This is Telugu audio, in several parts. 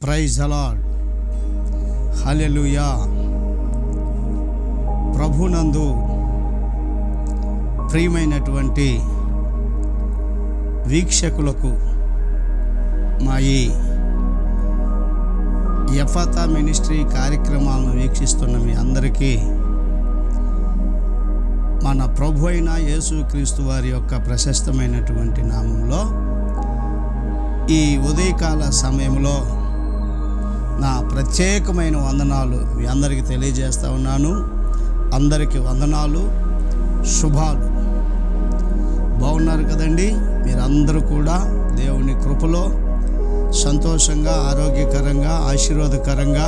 ప్రైజ్ అలాడ్ హలెలుయా ప్రభునందు ప్రియమైనటువంటి వీక్షకులకు మా ఈ యఫతా మినిస్ట్రీ కార్యక్రమాలను వీక్షిస్తున్న మీ అందరికీ మన ప్రభు అయిన యేసుక్రీస్తు వారి యొక్క ప్రశస్తమైనటువంటి నామంలో ఈ ఉదయకాల సమయంలో నా ప్రత్యేకమైన వందనాలు మీ అందరికీ తెలియజేస్తూ ఉన్నాను. అందరికీ వందనాలు శుభాలు. బాగున్నారు కదండి? మీరందరూ కూడా దేవుని కృపలో సంతోషంగా ఆరోగ్యకరంగా ఆశీర్వాదకరంగా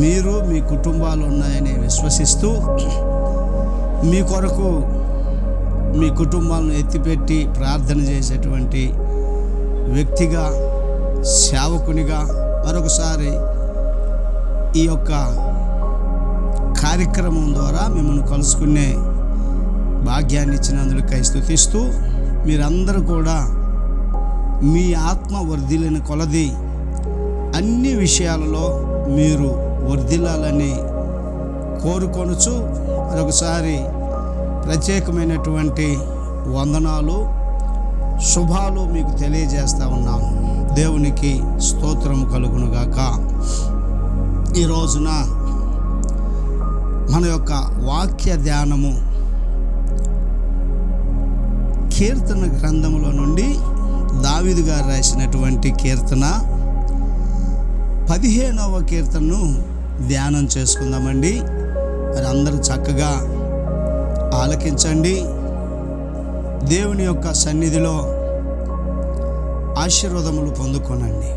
మీరు మీ కుటుంబాలు ఉన్నాయని విశ్వసిస్తూ మీ కొరకు మీ కుటుంబాలను ఎత్తిపెట్టి ప్రార్థన చేసేటువంటి వ్యక్తిగా సేవకునిగా మరొకసారి ఈ యొక్క కార్యక్రమం ద్వారా మిమ్మల్ని కలుసుకునే భాగ్యాన్ని ఇచ్చినందుకై స్థుతిస్తూ మీరందరూ కూడా మీ ఆత్మ వర్ధిల్లిన కొలది అన్ని విషయాలలో మీరు వర్ధిల్లాలని కోరుకొనుచు మరొకసారి ప్రత్యేకమైనటువంటి వందనాలు శుభాలు మీకు తెలియజేస్తా ఉన్నాను దేవునికి స్తోత్రం కలుగునుగాక. ఈ రోజున మన యొక్క వాక్య ధ్యానము కీర్తన గ్రంథములో నుండి దావిదు గారు రాసినటువంటి కీర్తన పదిహేనవ కీర్తనను ధ్యానం చేసుకుందామండి. మరి అందరూ చక్కగా ఆలకించండి. దేవుని యొక్క సన్నిధిలో ఆశీర్వాదములు పొందుకోనండి.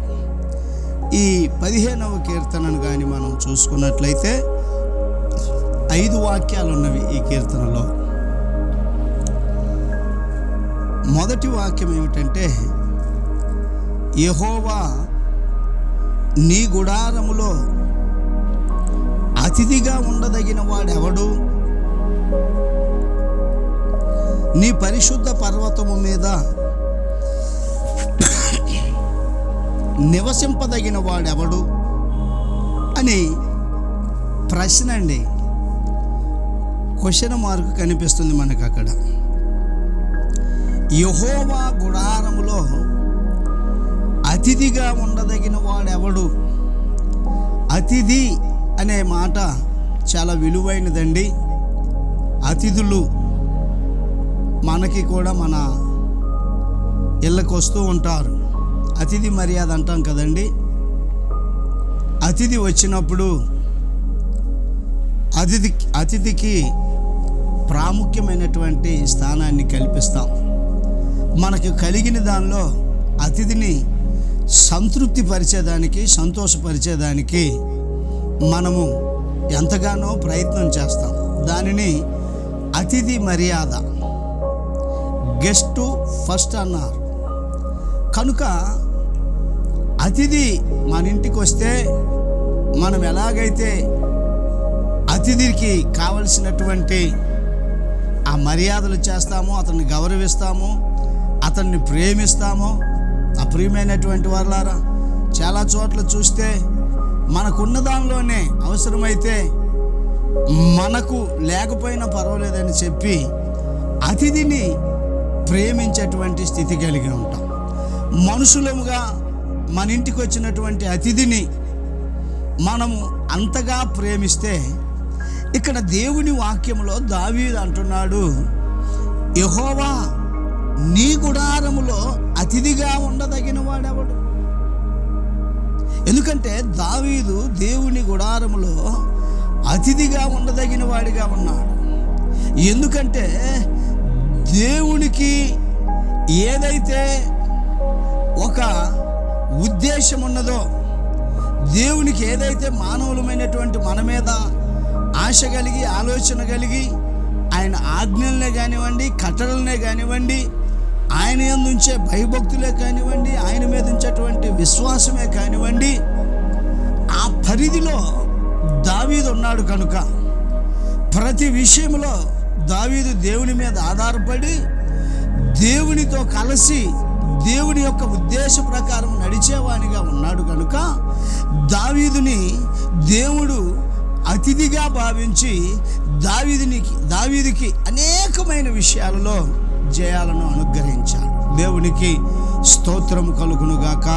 ఈ పదిహేనవ కీర్తనను కానీ మనం చూసుకున్నట్లయితే ఐదు వాక్యాలు ఉన్నవి ఈ కీర్తనలో. మొదటి వాక్యం ఏమిటంటే యహోవా నీ గుడారములో అతిథిగా ఉండదగిన వాడెవడు? నీ పరిశుద్ధ పర్వతము మీద నివసింపదగిన వాడెవడు? అని ప్రశ్న అండి క్వశ్చన్ మార్క్ కనిపిస్తుంది మనకు అక్కడ యహోవా గుడారములో అతిథిగా ఉండదగిన వాడెవడు? అతిథి అనే మాట చాలా విలువైనదండి. అతిథులు మనకి కూడా మన ఇళ్ళకు వస్తూ ఉంటారు. అతిథి మర్యాద అంటాం కదండి? అతిథి వచ్చినప్పుడు అతిథి అతిథికి ప్రాముఖ్యమైనటువంటి స్థానాన్ని కల్పిస్తాం. మనకు కలిగిన దానిలో అతిథిని సంతృప్తి పరిచేదానికి సంతోషపరిచేదానికి మనము ఎంతగానో ప్రయత్నం చేస్తాం. దానిని అతిథి మర్యాద గెస్ట్ ఫస్ట్ అన్నారు. కనుక అతిథి మన ఇంటికి వస్తే మనం ఎలాగైతే అతిథికి కావలసినటువంటి ఆ మర్యాదలు చేస్తామో అతన్ని గౌరవిస్తామో అతన్ని ప్రేమిస్తామో ఆ ప్రియమైనటువంటి వాళ్ళారా చాలా చోట్ల చూస్తే మనకున్న దానిలోనే అవసరమైతే మనకు లేకపోయినా పర్వాలేదని చెప్పి అతిథిని ప్రేమించేటువంటి స్థితి కలిగి ఉంటాం. మనుషులముగా మన ఇంటికి వచ్చినటువంటి అతిథిని మనము అంతగా ప్రేమిస్తే ఇక్కడ దేవుని వాక్యంలో దావీదు అంటున్నాడు యహోవా నీ గుడారములో అతిథిగా ఉండదగిన వాడెవడు? ఎందుకంటే దావీదు దేవుని గుడారములో అతిథిగా ఉండదగిన వాడిగా ఉన్నాడు. ఎందుకంటే దేవునికి ఏదైతే ఒక ఉద్దేశం ఉన్నదో దేవునికి ఏదైతే మానవులమైనటువంటి మన మీద ఆశ కలిగి ఆలోచన కలిగి ఆయన ఆజ్ఞలనే కానివ్వండి కట్టడలనే కానివ్వండి ఆయన ఉంచే భయభక్తులే కానివ్వండి ఆయన మీద ఉంచేటువంటి విశ్వాసమే కానివ్వండి ఆ పరిధిలో దావీదు ఉన్నాడు కనుక. ప్రతి విషయంలో దావీదు దేవుని మీద ఆధారపడి దేవునితో కలిసి దేవుని యొక్క ఉద్దేశ ప్రకారం నడిచేవానిగా ఉన్నాడు కనుక దావీదుని దేవుడు అతిథిగా భావించి దావీదునికి దావీదుకి అనేకమైన విషయాలలో జయాలను అనుగ్రహించాడు. దేవునికి స్తోత్రం కలుగునుగాక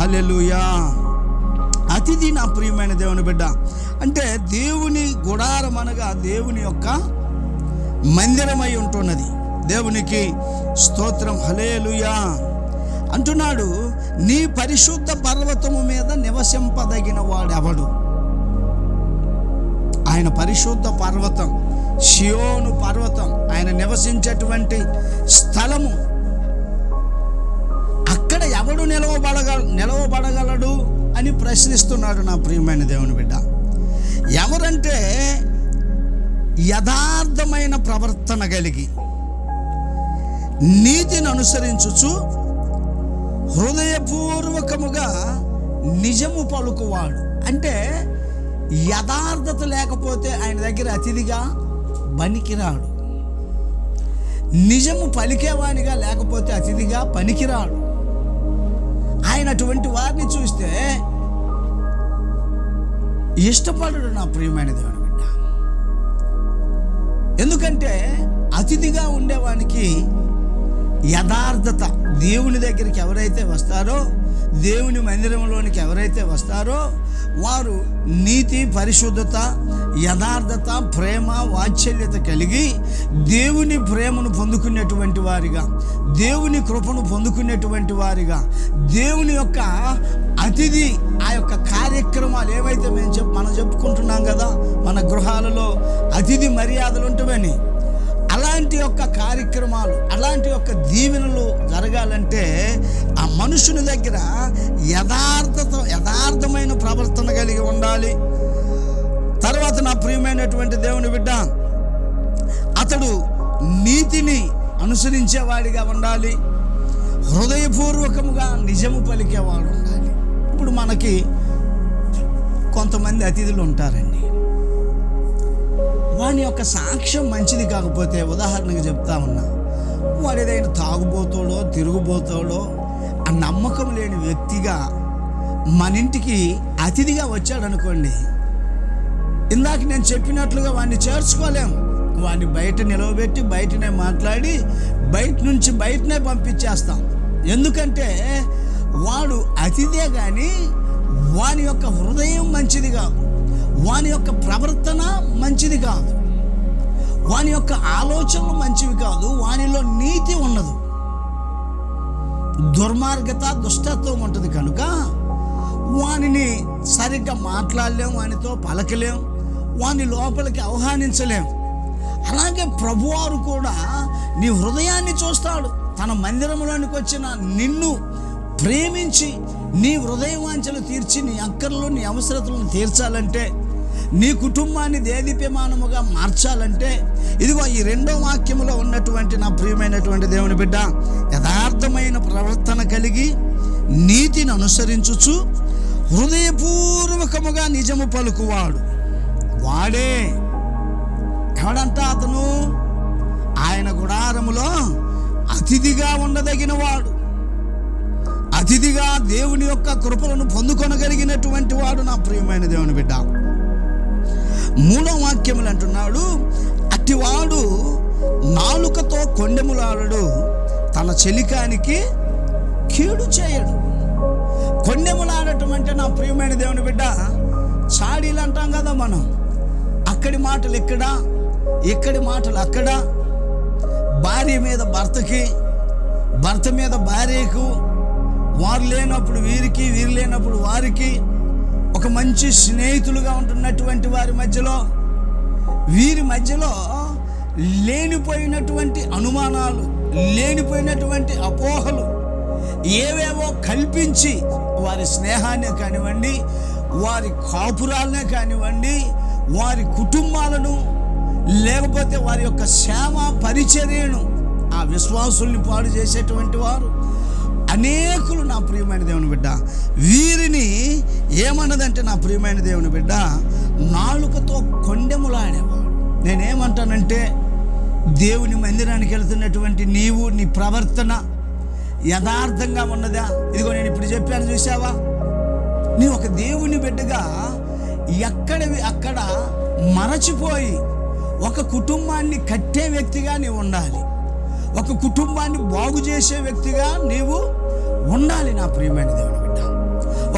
హలెలుయా అతిథి నా ప్రియమైన దేవుని బిడ్డ అంటే దేవుని గుడారం అనగా దేవుని యొక్క మందిరమై ఉంటున్నది. దేవునికి స్తోత్రం. హలేలుయా అంటున్నాడు నీ పరిశుద్ధ పర్వతము మీద నివసింపదగిన వాడెవడు? ఆయన పరిశుద్ధ పర్వతం షియోను పర్వతం ఆయన నివసించేటువంటి స్థలము. అక్కడ ఎవడు నిలవబడగ నిలవబడగలడు అని ప్రశ్నిస్తున్నాడు నా ప్రియమైన దేవుని బిడ్డ. ఎవరంటే యథార్థమైన ప్రవర్తన కలిగి నీతిని అనుసరించుచు హృదయపూర్వకముగా నిజము పలుకువాడు. అంటే యథార్థత లేకపోతే ఆయన దగ్గర అతిథిగా పనికిరాడు. నిజము పలికేవానిగా లేకపోతే అతిథిగా పనికిరాడు. ఆయన అటువంటి వారిని చూస్తే ఇష్టపడడు నా ప్రియమైన దేవుడు బిడ్డ. ఎందుకంటే అతిథిగా ఉండేవానికి యథార్థత. దేవుని దగ్గరికి ఎవరైతే వస్తారో దేవుని మందిరంలోనికి ఎవరైతే వస్తారో వారు నీతి పరిశుద్ధత యథార్థత ప్రేమ వాత్సల్యత కలిగి దేవుని ప్రేమను పొందుకునేటువంటి వారిగా దేవుని కృపను పొందుకునేటువంటి వారిగా దేవుని యొక్క అతిథి ఆ యొక్క కార్యక్రమాలు ఏవైతే మేము చెప్ మనం చెప్పుకుంటున్నాం కదా మన గృహాలలో అతిథి మర్యాదలు ఉంటువని అలాంటి యొక్క కార్యక్రమాలు అలాంటి యొక్క దీవెనలు జరగాలంటే ఆ మనుషుని దగ్గర యథార్థత యథార్థమైన ప్రవర్తన కలిగి ఉండాలి. తర్వాత నా ప్రియమైనటువంటి దేవుని బిడ్డ అతడు నీతిని అనుసరించేవాడిగా ఉండాలి. హృదయపూర్వకముగా నిజము పలికేవాడు ఉండాలి. ఇప్పుడు మనకి కొంతమంది అతిథులు ఉంటారండి. వాని యొక్క సాక్ష్యం మంచిది కాకపోతే ఉదాహరణగా చెప్తా ఉన్నా వాడు ఏదైనా తాగుబోతాడో తిరుగుబోతాడో ఆ నమ్మకం లేని వ్యక్తిగా మన ఇంటికి అతిథిగా వచ్చాడనుకోండి ఇందాక నేను చెప్పినట్లుగా వాడిని చేర్చుకోలేం. వాడిని బయట నిలవబెట్టి బయటనే మాట్లాడి బయట నుంచి బయటనే పంపించేస్తాం. ఎందుకంటే వాడు అతిథే కానీ వాని యొక్క హృదయం మంచిది కాదు. వాని యొక్క ప్రవర్తన మంచిది కాదు. వాని యొక్క ఆలోచనలు మంచివి కాదు. వానిలో నీతి ఉండదు దుర్మార్గత దుష్టత్వం ఉంటుంది కనుక వానిని సరిగ్గా మాట్లాడలేం వానితో పలకలేం వాని లోపలికి ఆహ్వానించలేం. అలాగే ప్రభువారు కూడా నీ హృదయాన్ని చూస్తాడు. తన మందిరంలోనికి వచ్చిన నిన్ను ప్రేమించి నీ హృదయ వాంఛలు తీర్చి నీ అక్కర్లు నీ అవసరతలను తీర్చాలంటే నీ కుటుంబాన్ని దేదీప్యమానముగా మార్చాలంటే ఇదిగో ఈ రెండో వాక్యంలో ఉన్నటువంటి నా ప్రియమైనటువంటి దేవుని బిడ్డ యథార్థమైన ప్రవర్తన కలిగి నీతిని అనుసరించుచు హృదయపూర్వకముగా నిజము పలుకువాడు. వాడే. ఎవడంట అతను? ఆయన గుడారములో అతిథిగా ఉండదగిన వాడు అతిథిగా దేవుని యొక్క కృపలను పొందుకొనగలిగినటువంటి వాడు నా ప్రియమైన దేవుని బిడ్డ. మూలవాక్యములు అంటున్నాడు అట్టివాడు నాలుకతో కొండెములాడడు. తన చెలికానికి కీడు చేయడు. కొండెములాడటం అంటే నా ప్రియమైన దేవుని బిడ్డ చాడీలు అంటాం కదా మనం. అక్కడి మాటలు ఇక్కడ ఇక్కడి మాటలు అక్కడ? భార్య మీద భర్తకి భర్త మీద భార్యకు వారు లేనప్పుడు వీరికి వీరు లేనప్పుడు వారికి ఒక మంచి స్నేహితులుగా ఉంటున్నటువంటి వారి మధ్యలో వీరి మధ్యలో లేనిపోయినటువంటి అనుమానాలు లేనిపోయినటువంటి అపోహలు ఏవేవో కల్పించి వారి స్నేహాన్నే కానివ్వండి వారి కాపురాలనే కానివ్వండి వారి కుటుంబాలను లేకపోతే వారి యొక్క శ్యామ పరిచర్యను ఆ విశ్వాసుల్ని పాడు చేసేటువంటి వారు. అనేకులు నా ప్రియమైన దేవుని బిడ్డ. వీరిని ఏమన్నదంటే నా ప్రియమైన దేవుని బిడ్డ నాలుకతో కొండెములాడేవాడు. నేనేమంటానంటే దేవుని మందిరానికి వెళ్తున్నటువంటి నీవు నీ ప్రవర్తన యథార్థంగా ఉన్నదా? ఇదిగో నేను ఇప్పుడు చెప్పాను చూసావా నీ ఒక దేవుని బిడ్డగా ఎక్కడవి అక్కడ మరచిపోయి ఒక కుటుంబాన్ని కట్టే వ్యక్తిగా నీవు ఉండాలి. ఒక కుటుంబాన్ని బాగు చేసే వ్యక్తిగా నీవు ఉండాలి నా ప్రియమైన దేవుని బిడ్డ.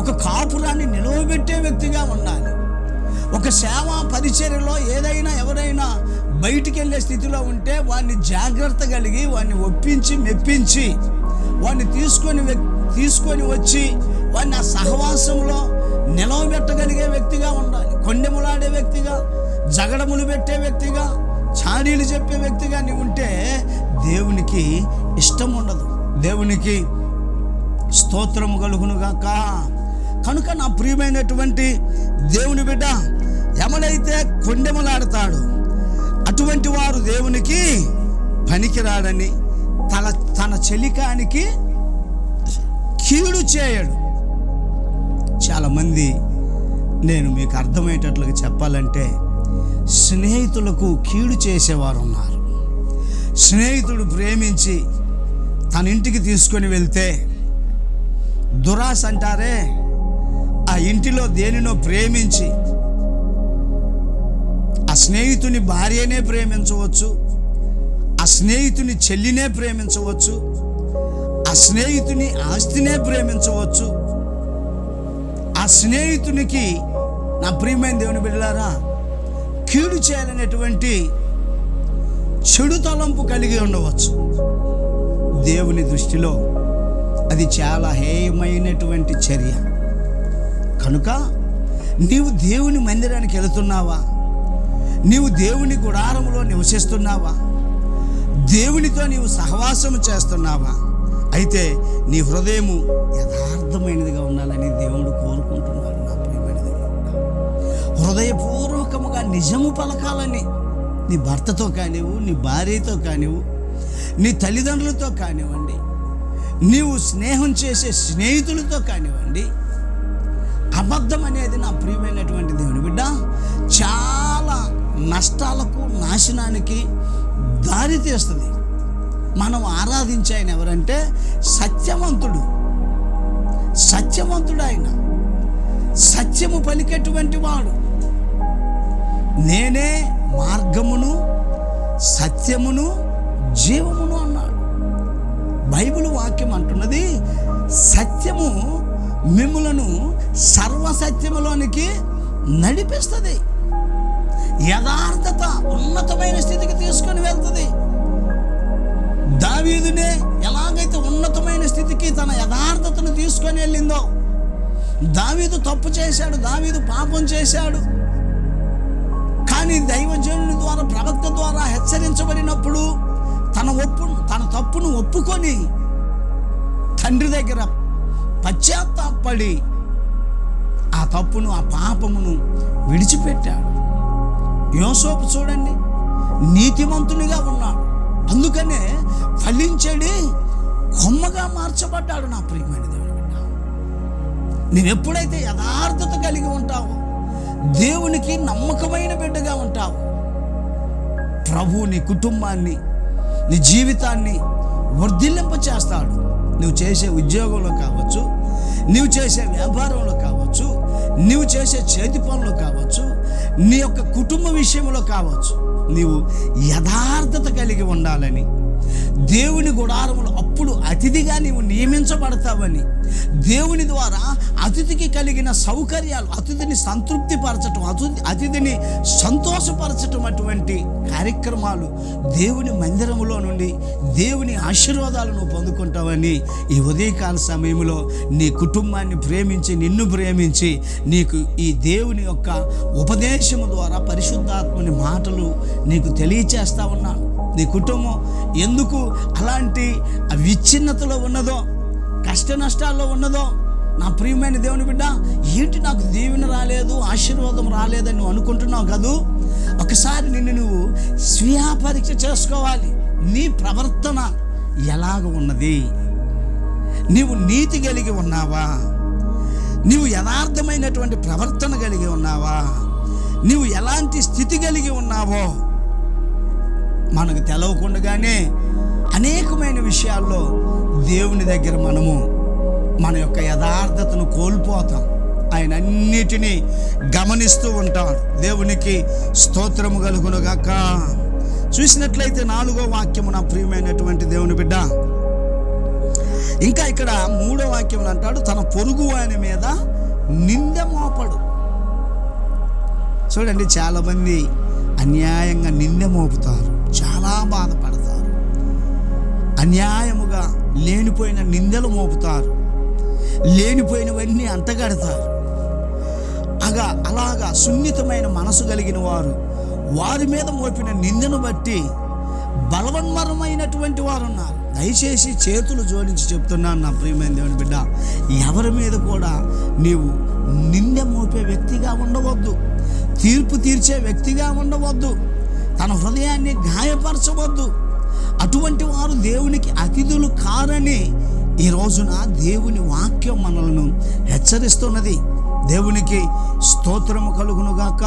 ఒక కాపురాన్ని నిలవబెట్టే వ్యక్తిగా ఉండాలి. ఒక సేవా పరిచర్యలో ఏదైనా ఎవరైనా బయటికి వెళ్ళే స్థితిలో ఉంటే వాడిని జాగ్రత్త కలిగి వాడిని ఒప్పించి మెప్పించి వాడిని తీసుకొని తీసుకొని వచ్చి వాడిని ఆ సహవాసంలో నిలవబెట్టగలిగే వ్యక్తిగా ఉండాలి. కొండెములాడే వ్యక్తిగా జగడములు పెట్టే వ్యక్తిగా చాడీలు చెప్పే వ్యక్తిగా నీవు ఉంటే దేవునికి ఇష్టం ఉండదు. దేవునికి స్తోత్రము కలుగునుగాక. కనుక నా ప్రియమైనటువంటి దేవుని బిడ్డ ఎవడైతే కొండెమలాడతాడు. అటువంటి వారు దేవునికి పనికిరాడని తన తన చెలికానికి కీడు చేయడు. చాలామంది నేను మీకు అర్థమయ్యేటట్లుగా చెప్పాలంటే స్నేహితులకు కీడు చేసేవారు ఉన్నారు స్నేహితుడు ప్రేమించి తన ఇంటికి తీసుకొని వెళ్తే దురాస్ అంటారే ఆ ఇంటిలో దేనినో ప్రేమించి ఆ స్నేహితుని భార్యనే ప్రేమించవచ్చు ఆ స్నేహితుని చెల్లినే ప్రేమించవచ్చు ఆ స్నేహితుని ఆస్తినే ప్రేమించవచ్చు. ఆ స్నేహితునికి నా ప్రియమైన దేవుని బిడ్డలారా కీడు చేయాలనేటువంటి చెడు తలంపు కలిగి ఉండవచ్చు. దేవుని దృష్టిలో అది చాలా హేయమైనటువంటి చర్య. కనుక నీవు దేవుని మందిరానికి వెళుతున్నావా? నీవు దేవుని గుడారంలో నివసిస్తున్నావా? దేవునితో నీవు సహవాసం చేస్తున్నావా? అయితే నీ హృదయము యథార్థమైనదిగా ఉండాలని దేవుడు కోరుకుంటున్నాడు. నా హృదయపూర్వకముగా నిజము పలకాలని నీ భర్తతో కానివ్వు నీ భార్యతో కానివ్వు నీ తల్లిదండ్రులతో కానివ్వండి నీవు స్నేహం చేసే స్నేహితులతో కానివ్వండి అబద్ధం అనేది నా ప్రియమైనటువంటి దేవుని బిడ్డ చాలా నష్టాలకు నాశనానికి దారి తీస్తుంది. మనం ఆరాధించే ఆయన ఎవరంటే సత్యవంతుడు. సత్యవంతుడు ఆయన. సత్యము పలికేటువంటి వాడు. నేనే మార్గమును సత్యమును జీవమును అన్నాడు. బైబిల్ వాక్యం అంటున్నది సత్యము మిమ్మలను సర్వసత్యములోనికి నడిపిస్తుంది. యథార్థత ఉన్నతమైన స్థితికి తీసుకొని వెళ్తుంది. దావీదునే ఎలాగైతే ఉన్నతమైన స్థితికి తన యథార్థతను తీసుకొని వెళ్ళిందో దావీదు తప్పు చేశాడు దావీదు పాపం చేశాడు. కానీ దైవజనుని ద్వారా ప్రవక్త ద్వారా హెచ్చరించబడినప్పుడు తన ఒప్పు తన తప్పును ఒప్పుకొని తండ్రి దగ్గర పశ్చాత్తాపడి ఆ తప్పును ఆ పాపమును విడిచిపెట్టాడు. యోసోపు చూడండి నీతిమంతునిగా ఉన్నాడు. అందుకనే ఫలించడి కొమ్మగా మార్చబడ్డాడు నా ప్రియమైనది నువ్వు ఎప్పుడైతే యథార్థత కలిగి ఉంటావో దేవునికి నమ్మకమైన బిడ్డగా ఉంటావు. ప్రభు నీ కుటుంబాన్ని నీ జీవితాన్ని వర్ధిల్లింప చేస్తాడు నువ్వు చేసే ఉద్యోగంలో కావచ్చు నువ్వు చేసే వ్యాపారంలో కావచ్చు నువ్వు చేసే చేతి పనులు కావచ్చు నీ యొక్క కుటుంబ విషయంలో కావచ్చు నీవు యథార్థత కలిగి ఉండాలని దేవుని గుడారములు అప్పుడు అతిథిగా నీవు నియమించబడతావని. దేవుని ద్వారా అతిథికి కలిగిన సౌకర్యాలు అతిథిని సంతృప్తిపరచటం అతిథి అతిథిని సంతోషపరచటం అటువంటి కార్యక్రమాలు దేవుని మందిరములో నుండి దేవుని ఆశీర్వాదాలు నువ్వు పొందుకుంటావని ఈ ఉదయకాల సమయంలో నీ కుటుంబాన్ని ప్రేమించి నిన్ను ప్రేమించి నీకు ఈ దేవుని యొక్క ఉపదేశము ద్వారా పరిశుద్ధాత్మని మాటలు నీకు తెలియచేస్తా ఉన్నాను. నీ కుటుంబం ఎందుకు అలాంటి విచ్ఛిన్నతలో ఉన్నదో కష్ట నష్టాల్లో ఉన్నదో? నా ప్రియమైన దేవుని బిడ్డ ఏంటి నాకు దీవెన రాలేదు ఆశీర్వాదం రాలేదని నువ్వు అనుకుంటున్నావు కదూ? ఒకసారి నిన్ను నువ్వు స్వీయ పరీక్ష చేసుకోవాలి. నీ ప్రవర్తన ఎలాగ ఉన్నది? నీవు నీతి కలిగి ఉన్నావా? నీవు యథార్థమైనటువంటి ప్రవర్తన కలిగి ఉన్నావా? నీవు ఎలాంటి స్థితి కలిగి ఉన్నావో? మనకు తెలవకుండానే అనేకమైన విషయాల్లో దేవుని దగ్గర మనము మన యొక్క యథార్థతను కోల్పోతాం. ఆయన అన్నిటినీ గమనిస్తూ ఉంటాడు దేవునికి స్తోత్రము కలుగునుగాక చూసినట్లయితే నాలుగో వాక్యము నా ప్రియమైనటువంటి దేవుని బిడ్డ. ఇంకా ఇక్కడ మూడో వాక్యములు అంటాడు తన పొరుగు వాని మీద నిందె మోపడు. చూడండి చాలామంది అన్యాయంగా నింద మోపుతారు. చాలా బాధపడతారు. అన్యాయముగా లేనిపోయిన నిందలు మోపుతారు. లేనిపోయినవన్నీ అంతగడతారు. అగా అలాగా సున్నితమైన మనసు కలిగిన వారు వారి మీద మోపిన నిందను బట్టి బలవన్మరమైనటువంటి వారు ఉన్నారు దయచేసి చేతులు జోడించి చెప్తున్నాను నా ప్రియమైన దేవుని బిడ్డ ఎవరి మీద కూడా నీవు నిందె మోపే వ్యక్తిగా ఉండవద్దు. తీర్పు తీర్చే వ్యక్తిగా ఉండవద్దు. తన హృదయాన్ని గాయపరచవద్దు. అటువంటి వారు దేవునికి అతిథులు కారని ఈ రోజున దేవుని వాక్యం మనలను హెచ్చరిస్తున్నది. దేవునికి స్తోత్రము కలుగునుగాక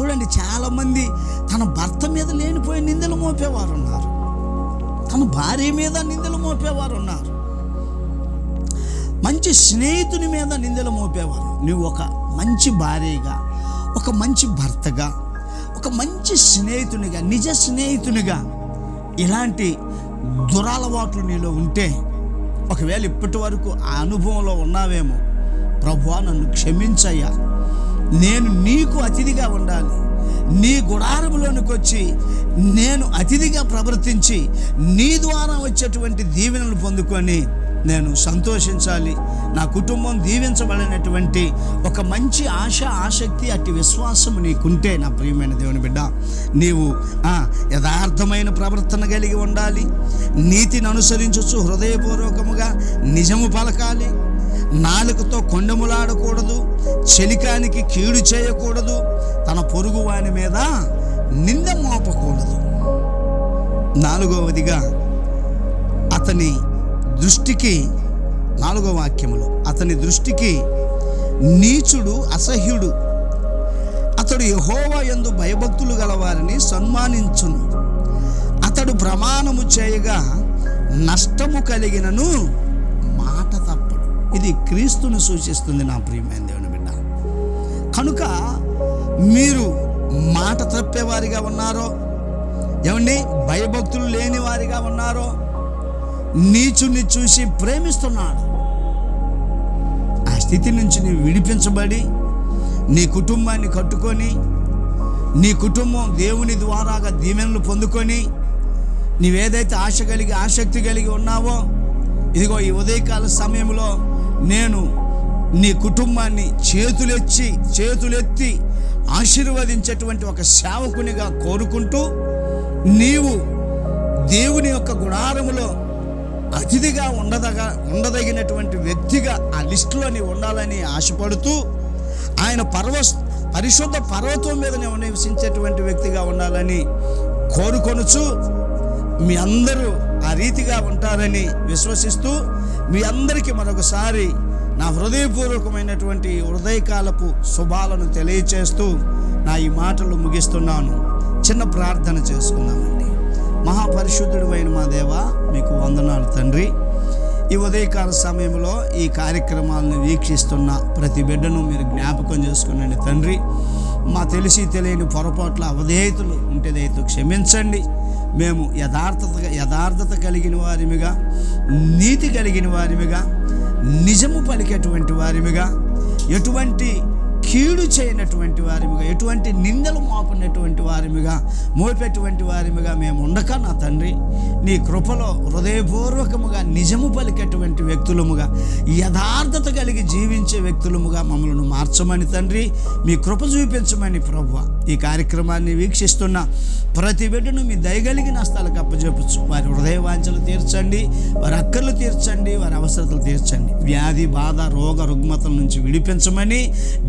చూడండి చాలామంది తన భర్త మీద లేనిపోయి నిందలు మోపేవారు ఉన్నారు తన భార్య మీద నిందలు మోపేవారు ఉన్నారు మంచి స్నేహితుని మీద నిందలు మోపేవారు. నువ్వు ఒక మంచి భార్యగా ఒక మంచి భర్తగా ఒక మంచి స్నేహితునిగా నిజ స్నేహితునిగా ఇలాంటి దురలవాట్లు నీలో ఉంటే ఒకవేళ ఇప్పటి వరకు ఆ అనుభవంలో ఉన్నావేమో ప్రభువా నన్ను క్షమించయ్యా. నేను నీకు అతిథిగా ఉండాలి. నీ గుడారంలోనికి వచ్చి నేను అతిథిగా ప్రవర్తించి నీ ద్వారా వచ్చేటువంటి దీవెనలు పొందుకొని నేను సంతోషించాలి. నా కుటుంబం దీవించబడినటువంటి ఒక మంచి ఆశ ఆసక్తి అట్టి విశ్వాసం నీకుంటే నా ప్రియమైన దేవుని బిడ్డ నీవు యథార్థమైన ప్రవర్తన కలిగి ఉండాలి. నీతిని అనుసరించవచ్చు హృదయపూర్వకముగా నిజము పలకాలి. నాలుకతో కొండములాడకూడదు. చెలికానికి కీడు చేయకూడదు. తన పొరుగు వాని మీద నింద మోపకూడదు. నాలుగవదిగా అతని దృష్టికి నాలుగో వాక్యములో అతని దృష్టికి నీచుడు అసహ్యుడు. అతడు యహోవా ఎందు భయభక్తులు గలవారిని సన్మానించును. అతడు ప్రమాణము చేయగా నష్టము కలిగినను మాట తప్పడు. ఇది క్రీస్తును సూచిస్తుంది నా ప్రియమైన దేవుని బిడ్డ. కనుక మీరు మాట తప్పేవారిగా ఉన్నారో? ఏమండి? భయభక్తులు లేని వారిగా ఉన్నారో? నీచుని చూసి ప్రేమిస్తున్నాడు. ఆ స్థితి నుంచి నీవు విడిపించబడి నీ కుటుంబాన్ని కట్టుకొని నీ కుటుంబం దేవుని ద్వారాగా దీవెనలు పొందుకొని నీవేదైతే ఆశ కలిగి ఆసక్తి కలిగి ఉన్నావో ఇదిగో ఈ ఉదయకాల సమయంలో నేను నీ కుటుంబాన్ని చేతులెచ్చి చేతులెత్తి ఆశీర్వదించేటువంటి ఒక సేవకునిగా కోరుకుంటూ నీవు దేవుని యొక్క గుణారములో అతిథిగా ఉండదగా ఉండదగినటువంటి వ్యక్తిగా ఆ లిస్టులో నీవు ఉండాలని ఆశపడుతూ ఆయన పర్వ పరిశుద్ధ పర్వతం మీద నీవు నివసించేటువంటి వ్యక్తిగా ఉండాలని కోరుకొనుచు మీ అందరూ ఆ రీతిగా ఉంటారని విశ్వసిస్తూ మీ అందరికీ మరొకసారి నా హృదయపూర్వకమైనటువంటి హృదయకాలపు శుభాలను తెలియచేస్తూ నా ఈ మాటలు ముగిస్తున్నాను. చిన్న ప్రార్థన చేసుకుందామండి. మహాపరిశుద్ధుడు అయిన మా దేవ మీకు వందనాలు తండ్రి. ఈ ఉదయకాల సమయంలో ఈ కార్యక్రమాలను వీక్షిస్తున్న ప్రతి బిడ్డను మీరు జ్ఞాపకం చేసుకునండి తండ్రి. మా తెలిసి తెలియని పొరపాట్ల అవధేయతలు ఉంటే క్షమించండి. మేము యథార్థత యథార్థత కలిగిన వారిమిగా నీతి కలిగిన వారిమిగా నిజము పలికేటువంటి వారిమిగా ఎటువంటి కీడు చేయనటువంటి వారిముగా ఎటువంటి నిందలు మోపనటువంటి వారిముగా మోపేటువంటి వారిముగా మేము ఉండక నా తండ్రి. నీ కృపలో హృదయపూర్వకముగా నిజము పలికేటువంటి వ్యక్తులముగా యథార్థత కలిగి జీవించే వ్యక్తులముగా మమ్మల్ని మార్చమని తండ్రి. మీ కృప చూపించమని ప్రభు ఈ కార్యక్రమాన్ని వీక్షిస్తున్న ప్రతి బిడ్డను మీ దయగలిగిన స్థలకు అప్పచెప్పచ్చు వారి హృదయ వాంఛలు తీర్చండి వారి అక్కర్లు తీర్చండి వారి అవసరతలు తీర్చండి. వ్యాధి బాధ రోగ రుగ్మతల నుంచి విడిపించమని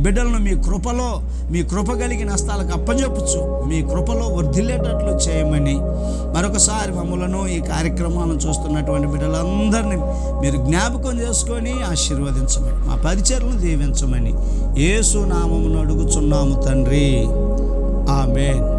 బిడ్డలు బిడ్డలను మీ కృపలో మీ కృప కలిగిన హస్తాలకు అప్పజెప్పచ్చు. మీ కృపలో వర్ధిల్లేటట్లు చేయమని మరొకసారి మమ్మలను ఈ కార్యక్రమాలను చూస్తున్నటువంటి బిడ్డలందరినీ మీరు జ్ఞాపకం చేసుకొని ఆశీర్వదించమని మా పరిచయలను దీవించమని ఏసునామమును అడుగుచున్నాము తండ్రి. ఆమెన్.